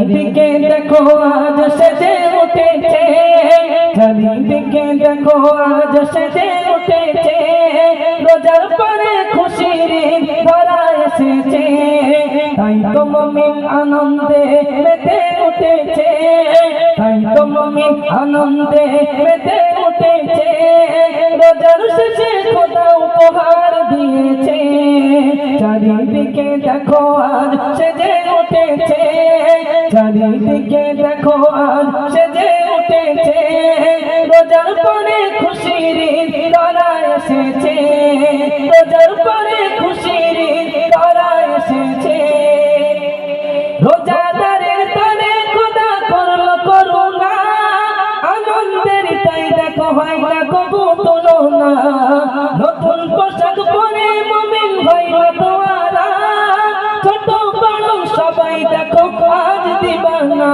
চারিদিকে দেখো, আজ সেজে উঠেছে। চারিদিকে দেখো, আজ সেজে উঠেছে। রোজার পরে খুশির ধরা এসেছে। তাই তো মমিন আনন্দে মেতে উঠেছে। তাই তো মমিন আনন্দে মেতে উঠেছে। রোজার শেষে খোদা উপহার দিয়েছে। চারিদিকে দেখো আজ সেজে উঠেছে। চারিদিকে দেখো আজ সেজে উঠেছে। রোজার পরে খুশির তারা এসেছে। রোজার পরে দিবানা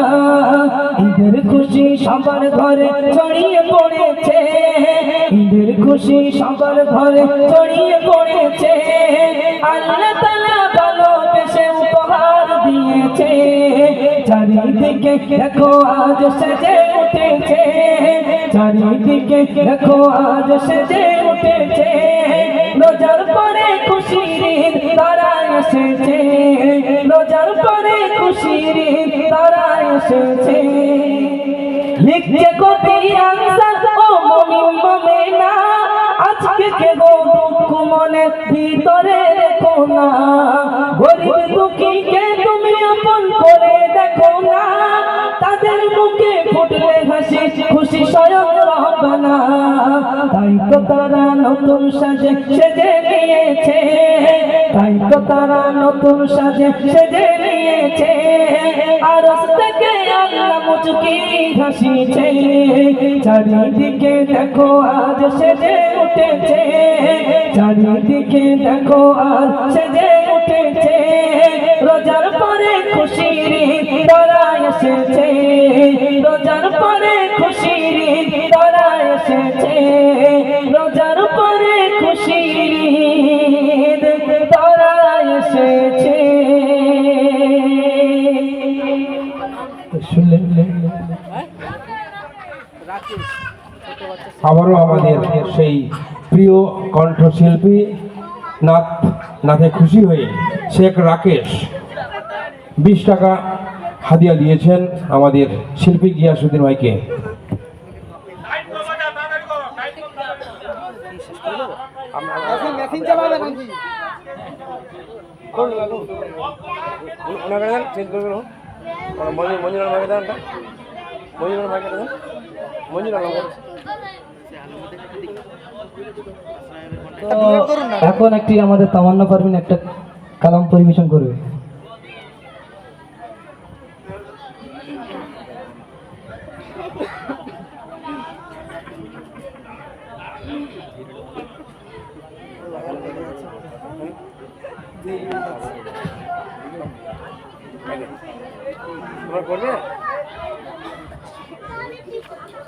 ঈদের খুশি সবার ঘরে ছড়িয়ে পড়েছে। ঈদের খুশি সবার ঘরে ছড়িয়ে পড়েছে। আল্লাহ তালা ভালোবেসে উপহার দিয়েছে। চারিদিকে দেখো আজ সেজে উঠেছে। চারিদিকে দেখো আজ সেজে উঠেছে। রোজার পরে খুশির তারা এসেছে। রোজার পরে খুশির এসেছে। লিখছে ভিতরে দেখো না। তাদের মুখে ফুটলে হাসি, খুশি স্বয়ং রহবানা তাই তো তারা নতুন সাজে সেজে নিয়েছে। তাই তো তারা নতুন সাজে সেজে নিয়েছে আর থেকে আল্লাহ মুচকি হাসিছে চারিদিকে দেখো আজ সেজে উঠেছে। চারিদিকে দেখো আজ সেজে আবারও আমাদের সেই প্রিয় কণ্ঠশিল্পী নাথ, নাথে খুশি হয়ে শেখ রাকেশ বিশ টাকা হাদিয়া দিয়েছেন আমাদের শিল্পী গিয়াসুদ্দিন ভাইকে। চেঞ্জ মঞ্জুর মঞ্জুর মাকে দেন মঞ্জুর মাকে দেন মঞ্জুর এখন একটি আমাদের তামান্না পারবেন একটা কালাম পরিবেশন করবে। তোমার করবে